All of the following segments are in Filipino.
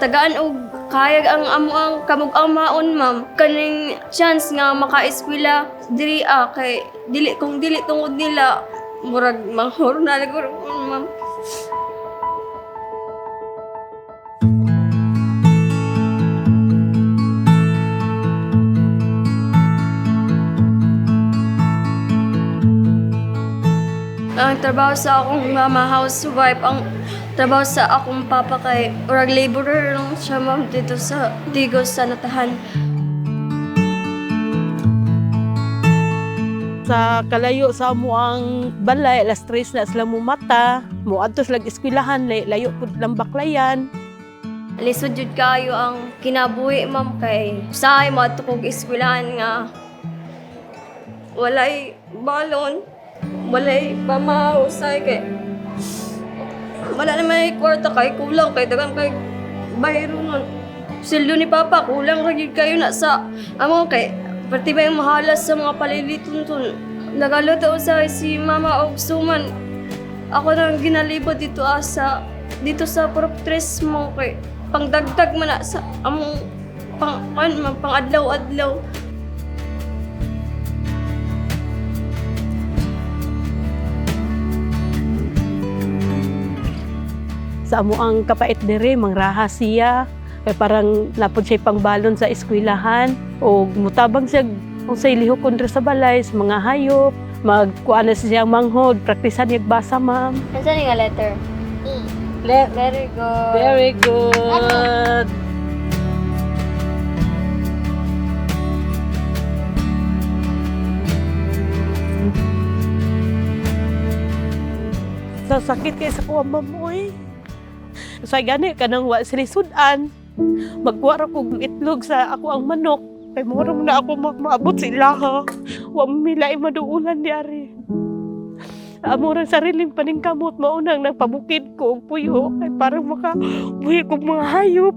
natagaan og kayag ang amo ang kamug ang maon ma'am. Kaning chance nga maka-eskwela diri ah kay dili kung dili tungod nila murag manghor na siguro ma'am. Ang trabaho sa akong mama housewife ang trabaho sa akong papa kay urag laborer lang siya ma'am dito sa Tigos sa Natahan. Sa kalayo sa mo ang balay alas 3 na sila mo mata. Mo adto sila eskwelahan lay layo pud lang baklayan. Lisod jud kayo ang kinabuhi ma'am kay usahay mo kog eskwelahan nga walay balon walay pamahusay kay wala naman ay kwarta kay kulang kay dagang kay bayro nun sildo ni papa kulang ra gyud kayo na sa amo kay pati ba yung mahalas sa mga paliliton tun nagaluto sa si mama og suman. Ako nang ginalibot dito ah, sa dito sa proptres mo kay pangdagdag man na sa among pang kan man pang adlaw-adlaw sa amo ang kapait diri mangraha siya kay parang napod siya pangbalon sa eskwelahan o mutabang siya unsay lihokon diri sa balay sa mga hayop magkuan na siya manghod praktisan niya basa ma'am Ano nga letter? Le- Very good. very good Sasakit kay sa kuha mamoy. Sa gani kanang wa sila sudan. Magkuha ra kog itlog sa ako ang manok. Kay mura mo na ako ma- maabot sila ha. Wa mo milay maduulan di ari. Amurang sariling paningkamot maunang nagpabukid ko og puyo kay parang maka buhi kog mga hayop.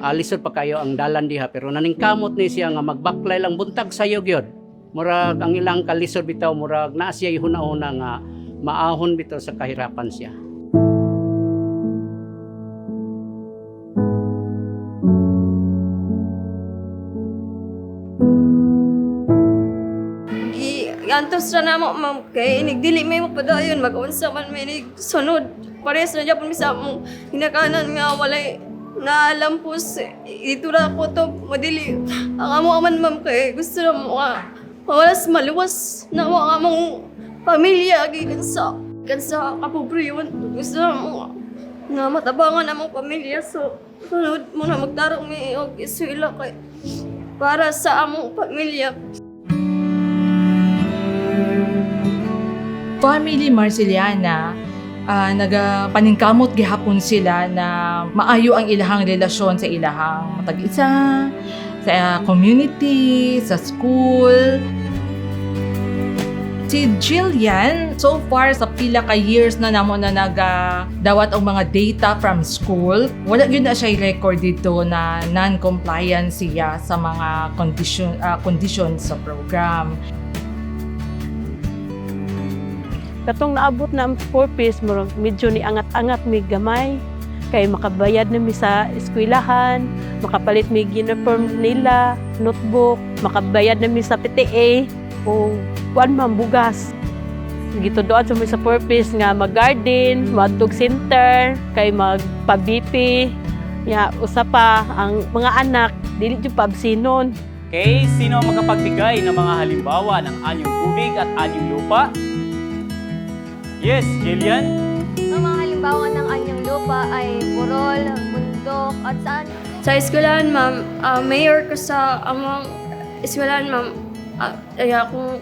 alisod pa kayo ang dalan diha pero naningkamot ni siya nga magbaklay lang buntag sayo gyud murag ang ilang kalisod bitaw murag naa siya ihuna-una nga maahon bitaw sa kahirapan siya. Antos ra namo ma'am. Kay nigdili may mo padayon mag-unsa man may nig sunod. Pares na gyapon mi sa among hinakanan nga walay nalampos ito ra ko to madili. Ang amo aman ma'am kay gusto na mo nga mawalas maluwas. Na mo ang among pamilya gikan sa gikan sa kapobriyon. Gusto na mo nga matabangan among pamilya. So sunod mo na magtarong mi og eskwela kay para sa among pamilya. Family Marceliana, ah, nagapaningkamot gihapon sila na maayo ang ilahang relasyon sa ilahang matag-isa, sa ah, community, sa school. Si Jillian, so far sa pila ka years na namo na nagadawat og mga data from school, wala gyud na siya record dito na non-compliant siya sa mga condition ah, conditions sa program. Katong naabot na ang four piece mo medyo ni angat-angat mi gamay. Kay makabayad na mi sa eskwelahan, makapalit mi uniform nila, notebook, makabayad na mi sa PTA o kuan man bugas. Gito doon sa sa purpose nga mag-garden, madtog center, kay magpa-BP, ya usa pa ang mga anak dili jud pabsinon. Okay, sino ang makapagbigay ng mga halimbawa ng anyong tubig at anyong lupa? Yes, Jillian. Ang mga halimbawa ng anyang lupa ay burol, bundok, at saan? Sa eskwelahan, ma'am, ah, mayor ko sa among eskwelahan, ma'am. Uh, ay, kung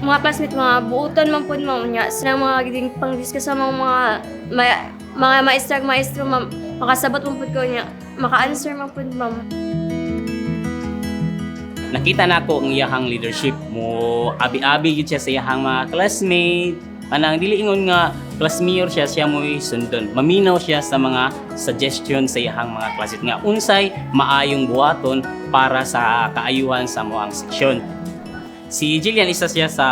mga classmate, mga buutan man po, ma'am, niya, sila mga giding pang-discuss sa mga mga, mga, mga maestra at maestro, ma'am. Makasabot man po ko niya. Maka-answer man po, ma'am. Nakita na ko ang iyahang leadership mo. Abi-abi yun siya sa iyahang mga classmate. Anang dili ingon nga class mayor siya siya mo sundon. Maminaw siya sa mga suggestion sa iyahang mga classmate nga unsay maayong buhaton para sa kaayuhan sa moang seksyon. Si Jillian isa siya sa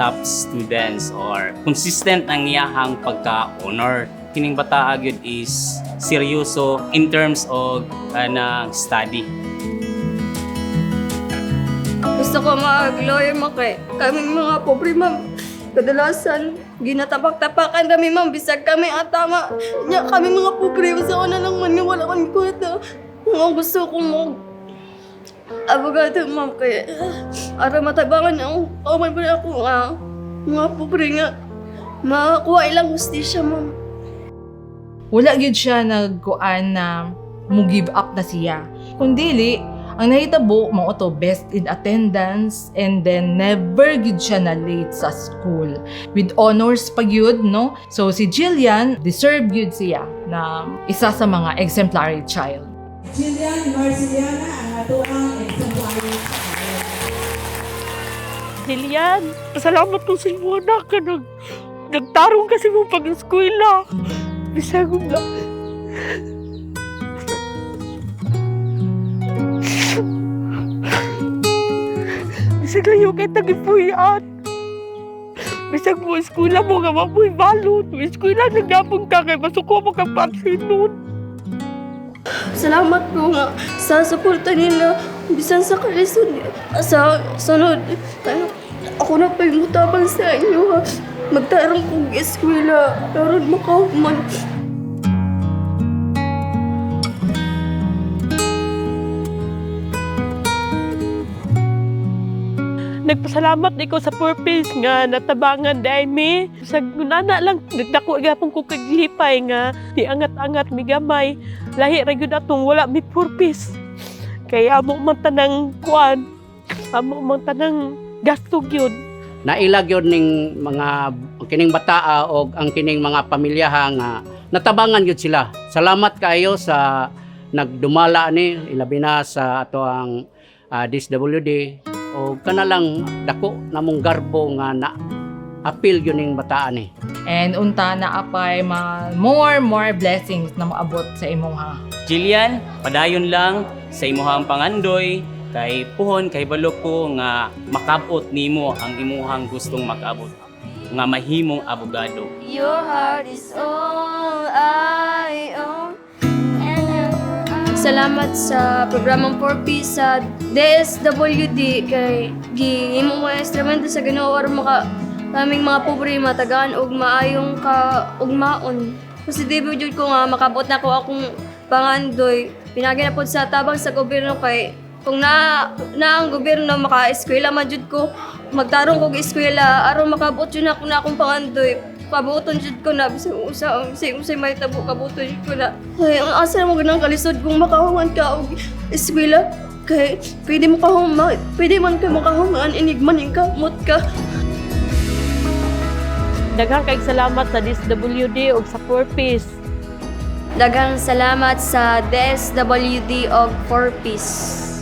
top students or consistent ang iyahang pagka-honor. Kining bata gyud is seryoso in terms of kanang study. Gusto ko mag-lawyer mo kay kaming mga pobre ma'am. Kadalasan, ginatapak-tapakan kami ma'am, bisag kami at tama. Nya kami mga pobre, basta ko na lang man wala kami kwenta. Kung gusto ko mo, abogado ma'am kay ara matabangan ang kauman pa na ako nga mga pobre nga makakuha ilang hustisya ma'am. Wala gyud siya nagkuan na mo give up na siya. Kundili, ang nahitabo mao to best in attendance and then never gyud siya na late sa school. With honors pa gyud, no? So si Jillian deserve gyud siya na isa sa mga exemplary child. Jillian Marceliana ang atuang exemplary child. Jillian, salamat po sa imo anak ka nag nagtarong kasi mo pag-eskwela. Bisag mo na. Bisag layo kay tagipuyan. Bisag mo eskwela mo nga mamoy balot. Eskwela nagyapon ka kay masuko mo kang pansinon. Salamat po nga sa suporta nila bisan sa kalisod sa sunod. Kaya ako na pa yung mutabang sa inyo ha. Magtarong kong eskwela. Karoon makahuman. Nagpasalamat ikaw sa purpose nga natabangan dahil mi. Sa nana lang, nagdako gapon ko kaglipay nga di angat-angat mi gamay. Lahi ra gyud atong wala mi purpose. Kaya amo man tanang kuan. Amo man tanang gasto gyud. Nailag yun ning mga kining bataa o ang kining mga pamilyaha nga natabangan yun sila. Salamat kayo sa nagdumala ni ilabi na sa ato ang ah, DSWD o kanalang dako namong garbo nga na appeal yun ning bataan ni. And unta na apay ma more more blessings na maabot sa imong ha. Jillian, padayon lang sa imuhang pangandoy kay puhon kay balok ko nga makabot nimo ang imuhang gustong makabot nga mahimong abogado. Your heart is all Salamat sa programang 4P sa DSWD kay gihimo mo instrumento sa Ginoo aron maka kaming mga pobre matagaan og maayong ka ugmaon. Ba jud ko nga makabot na ko akong pangandoy. Pinagi na pod sa tabang sa gobyerno kay kung na na ang gobyerno maka-eskwela man jud ko magtarong kog eskwela aron makabot jud ako na akong pangandoy pabuton jud ko na bisag usa bisag usay may tabo kabuton jud ko na. Ay ang asa mo ganang kalisod kung makahuman ka og eskwela kay pwede mo kahuma pwede man ka makahuman inigman ka mut ka. Daghang kay salamat sa DSWD ug sa purpose. daghang salamat sa DSWD og 4 Peace